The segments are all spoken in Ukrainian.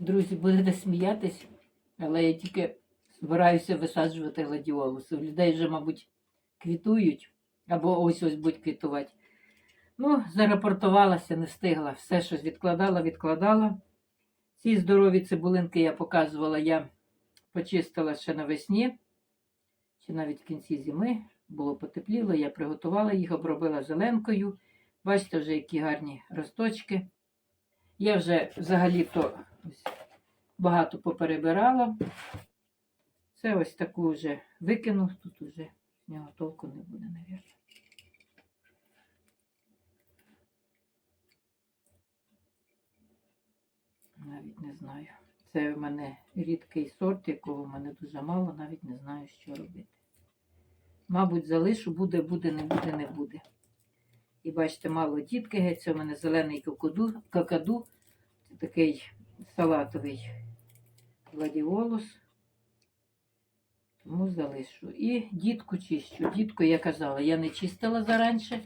Друзі, будете сміятись, але я тільки збираюся висаджувати гладіолуси. У людей вже, мабуть, квітують, або ось ось будуть квітувати. Ну, зарапортувалася, не встигла. Все щось відкладала, відкладала. Ці здорові цибулинки я показувала, я почистила ще навесні, чи навіть в кінці зими. Було потепліло, я приготувала їх, обробила зеленкою. Бачите, вже які гарні росточки. Я вже взагалі-то багато поперебирала. Це ось таку вже викину. Тут вже з нього толку не буде, мабуть. Навіть не знаю. Це в мене рідкий сорт, якого в мене дуже мало, навіть не знаю, що робити. Мабуть, залишу, буде, буде, не буде, не буде. І бачите, мало дітки геть, це в мене зелений какаду. Це такий салатовий гладіолус. Тому залишу. І дітку чищу. Дітку я казала, я не чистила заранше,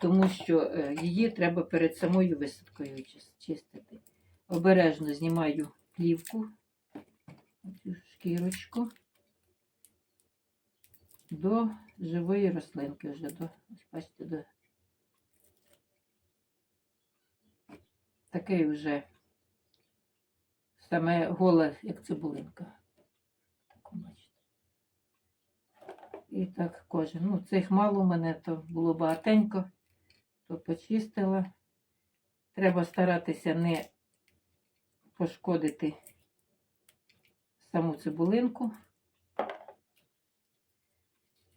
тому що е, її треба перед самою висадкою чистити. Обережно знімаю плівку, цю шкірочку до живої рослинки вже до, ось бачите, до такий вже саме голе, як цибулинка. І так кожен. Ну, цих мало в мене, то було багатенько, то почистила. Треба старатися не пошкодити саму цибулинку.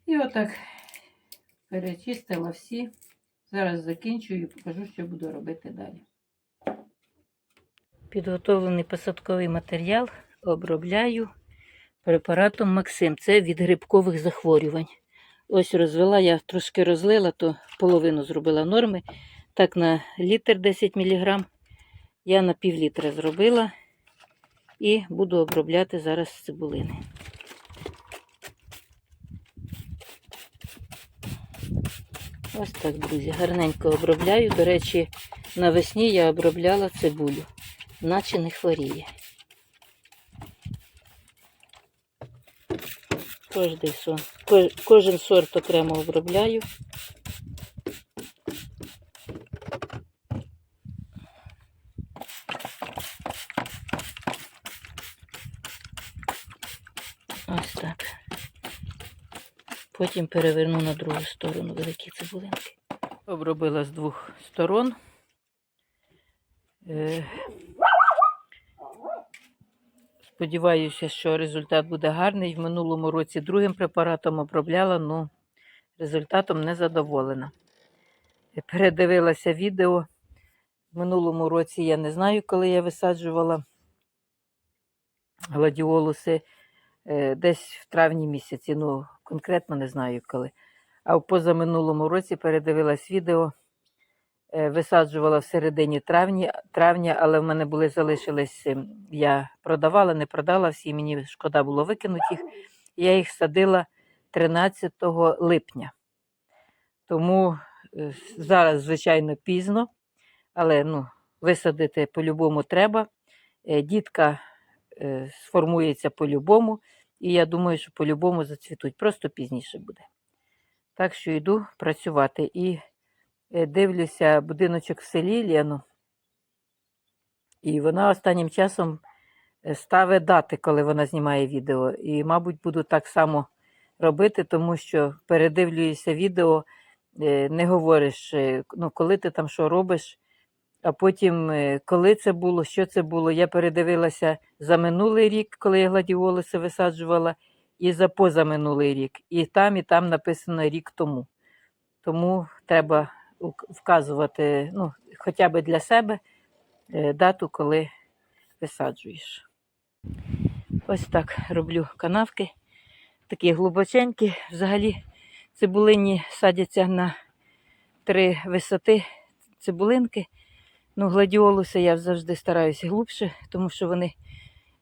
І отак перечистила всі. Зараз закінчую і покажу, що буду робити далі. Підготовлений посадковий матеріал обробляю препаратом Максим. Це від грибкових захворювань. Ось розвела, я трошки розлила, то половину зробила норми. Так, на літр 10 мг. Я на пів літра зробила і буду обробляти зараз цибулини. Ось так, друзі, гарненько обробляю. До речі, навесні я обробляла цибулю, наче не хворіє. Кожний сон, кожен сорт окремо обробляю. Ось так. Потім переверну на другу сторону великі цибулинки. Обробила з двох сторон. Сподіваюся, що результат буде гарний. В минулому році другим препаратом обробляла, але результатом не задоволена. Передивилася відео. В минулому році я не знаю, коли я висаджувала гладіолуси. Е, Десь в травні місяці, ну конкретно не знаю коли. А в позаминулому році передивилась відео, висаджувала в середині травня, але в мене були залишились, ем, я продавала, не продала всі, мені шкода було викинути їх. Я їх садила 13 липня. Тому е, зараз, звичайно, пізно, але ну, висадити по-любому треба. Е, Дітка е, сформується по-любому, і я думаю, що по-любому зацвітуть, просто пізніше буде. Так що йду працювати. І е, дивлюся будиночок в селі Лену. І вона останнім часом е, ставить дати, коли вона знімає відео. І, мабуть, буду так само робити, тому що передивлююся відео, е, не говориш, е, ну, коли ти там що робиш, а потім, е, коли це було, що це було. Я передивилася за минулий рік, коли я гладіолуси висаджувала, і за позаминулий рік. І там, і там написано рік тому. Тому треба вказувати ну, хоча б для себе е, дату, коли висаджуєш. Ось так роблю канавки. Такі глибоченькі. Взагалі цибулині садяться на три висоти цибулинки. Ну, гладіолуси я завжди стараюся глибше, тому що вони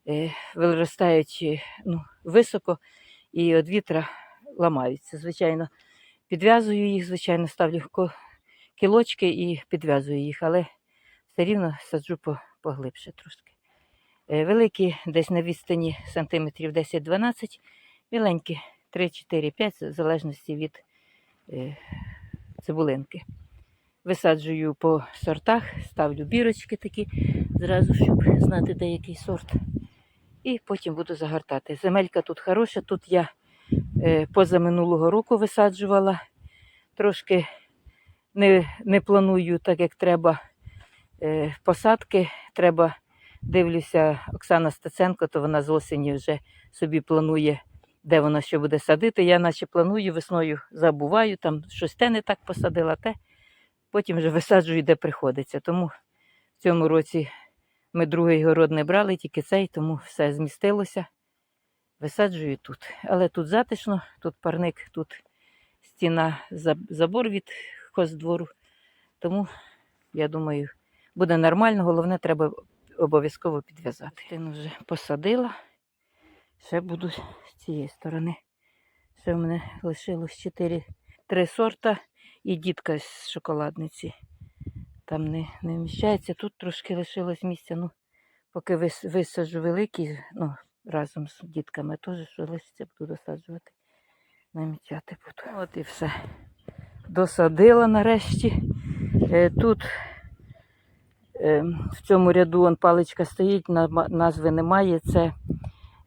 е, виростають е, ну, високо і від вітра ламаються. Звичайно, підв'язую їх, звичайно, ставлю кілочки і підв'язую їх, але все рівно саджу поглибше трошки. Е, Великі десь на відстані сантиметрів 10-12, біленькі 3-4-5, в залежності від е, цибулинки. Висаджую по сортах, ставлю бірочки такі, зразу, щоб знати, де який сорт. І потім буду загортати. Земелька тут хороша. Тут я е, позаминулого року висаджувала. Трошки не, не планую так, як треба е, посадки. Треба, дивлюся, Оксана Стеценко, то вона з осені вже собі планує, де вона що буде садити. Я наче планую, весною забуваю, там щось те не так посадила, те. Потім вже висаджую, де приходиться. Тому в цьому році ми другий город не брали, тільки цей, тому все змістилося. Висаджую тут. Але тут затишно, тут парник, тут стіна, забор від хоздвору. Тому, я думаю, буде нормально. Головне, треба обов'язково підв'язати. Частину вже посадила. Ще буду з цієї сторони. Ще в мене лишилось 4, 3 сорта і дітка з шоколадниці. Там не, не вміщається. Тут трошки лишилось місця. Ну, поки вис, висаджу великий, ну, разом з дітками теж, що лишиться, буду досаджувати. Намічати буду. От і все. Досадила нарешті. Е, тут е, в цьому ряду он паличка стоїть, назви немає. Це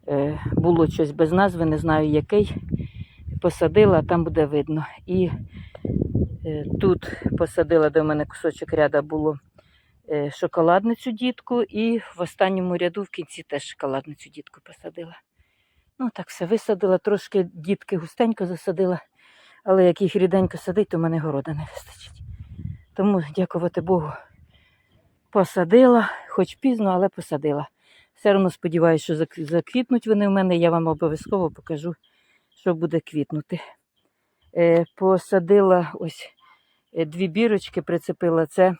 е, було щось без назви, не знаю який. Посадила, там буде видно. І тут посадила до мене кусочок ряда було шоколадницю дітку, і в останньому ряду в кінці теж шоколадницю дітку посадила. Ну, так все висадила, трошки дітки густенько засадила, але як їх ріденько садить, то мене города не вистачить. Тому, дякувати Богу, посадила, хоч пізно, але посадила. Все одно сподіваюся, що заквітнуть вони в мене, я вам обов'язково покажу, що буде квітнути. Е, посадила ось е, дві бірочки, прицепила це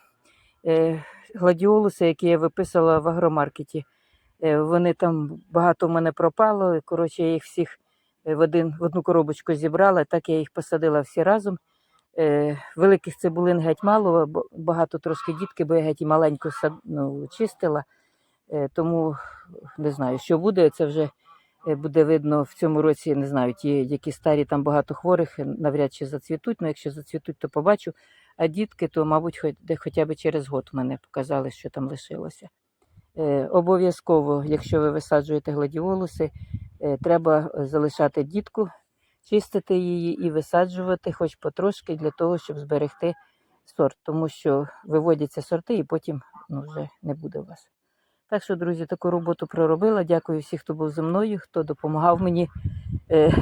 е, гладіолуси, які я виписала в агромаркеті. Вони там багато в мене пропало. Коротше, я їх всіх в, один, в одну коробочку зібрала, так я їх посадила всі разом. Е, великих цибулин геть мало, багато трошки дітки, бо я геть і маленьку сад, ну, чистила. Е, тому не знаю, що буде. Це вже е, буде видно в цьому році. Не знаю, ті, які старі, там багато хворих, навряд чи зацвітуть. Ну, якщо зацвітуть, то побачу. А дітки, то, мабуть, хоч, де хоча б через год мене показали, що там лишилося. Обов'язково, якщо ви висаджуєте гладіолуси, треба залишати дітку, чистити її і висаджувати хоч потрошки для того, щоб зберегти сорт, тому що виводяться сорти і потім ну, вже не буде у вас. Так що, друзі, таку роботу проробила. Дякую всім, хто був зі мною, хто допомагав мені, е,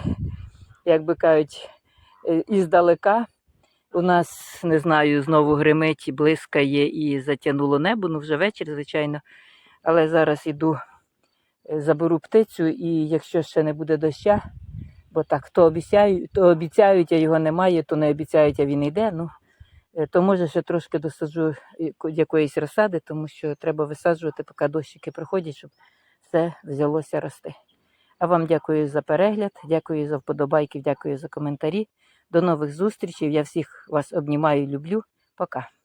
як би кажуть, е, іздалека. У нас, не знаю, знову гримить, блискає і затягнуло небо, ну вже вечір, звичайно. Але зараз іду, е, заберу птицю, і якщо ще не буде доща, бо так, то обіцяють, то обіцяють, а його немає, то не обіцяють, а він йде. Ну, е, то може ще трошки досаджу якоїсь розсади, тому що треба висаджувати, поки дощики приходять, щоб все взялося рости. А вам дякую за перегляд, дякую за вподобайки, дякую за коментарі. До нових зустрічей. Я всіх вас обнімаю люблю. Пока.